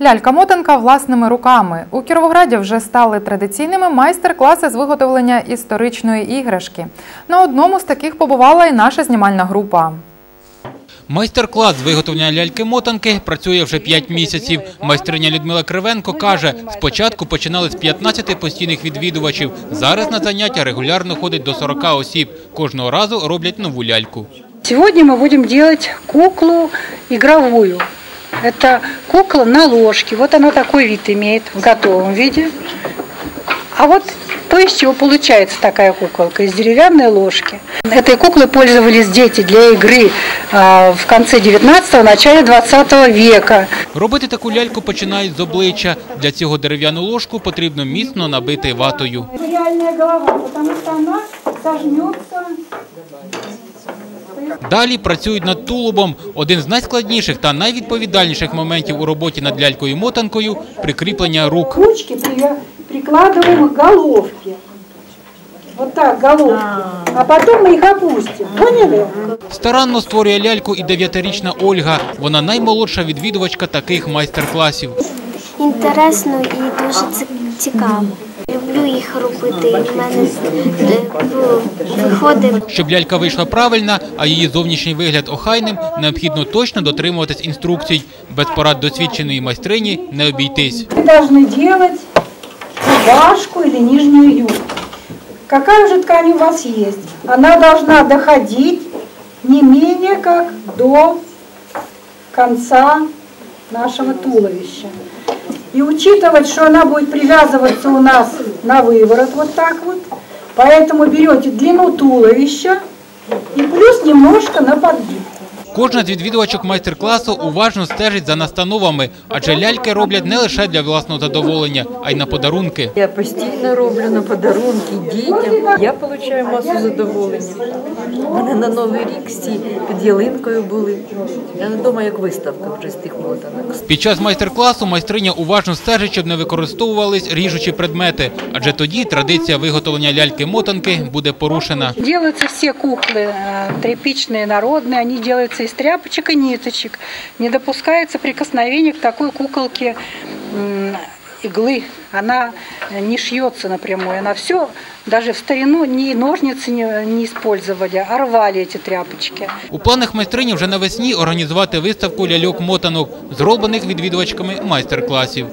Лялька-мотанка власними руками. У Кіровограді вже стали традиційними майстер-класи з виготовлення історичної іграшки. На одному з таких побувала і наша знімальна група. Майстер-клас з виготовлення ляльки-мотанки працює вже 5 місяців. Майстриня Людмила Кривенко каже, спочатку починали з 15 постійних відвідувачів. Зараз на заняття регулярно ходить до 40 осіб. Кожного разу роблять нову ляльку. Сегодня мы будем делать куклу игровую. Это кукла на ложке. Вот она такой вид имеет в готовом виде. А вот то, из чего получается такая куколка, из деревянной ложки. Этой куклой пользовались дети для игры а, в конце 19-го, начале 20 века. Робити таку ляльку починають з обличчя. Для цього дерев'яну ложку потрібно міцно набити ватою. Реальная голова, потому что она сожмется. Далі працюють над тулубом. Один з найскладніших та найвідповідальніших моментів у роботі над лялькою-мотанкою – прикріплення рук. Ручки при- прикладываем к головке. Вот так, головки. А потом мы их опустим. Поняли? Старанно створює ляльку і дев'ятирічна Ольга. Вона наймолодша відвідувачка таких майстер-класів. інтересно і дуже ці- цікаво. Люблю їх робити. і в мене е, виходить Щоб лялька вийшла правильна, а її зовнішній вигляд охайним, необхідно точно дотримуватись інструкцій. Без порад досвідченої майстрині не обійтись. Вы должны делать рубашку или нижнюю юбку. Какая же ткань у вас есть? Она должна доходить не менее как до конца нашего туловища. И учитывать, что она будет привязываться у нас на выворот вот так вот, поэтому берете длину туловища и плюс немножко на подгиб. Кожна з відвідувачок майстер-класу уважно стежить за настановами, адже ляльки роблять не лише для власного задоволення, а й на подарунки. Я постійно роблю на подарунки дітям. Я отримую масу задоволення. У мене на Новий рік всі під ялинкою були. Я вдома як виставка вже з тих мотанок. Під час майстер-класу майстриня уважно стежить, щоб не використовувались ріжучі предмети, адже тоді традиція виготовлення ляльки-мотанки буде порушена. Делаются все куклы э, тряпичные, народные, они делаются из тряпочек и ниточек. Не допускается прикосновение к такой куколке иглы. Она э, не шьется напрямую. Она все, даже в старину ни ножниці не, не использовали, а рвали эти тряпочки. У планах майстрині вже навесні організувати виставку ляльок-мотанок, зроблених відвідувачками майстер-класів.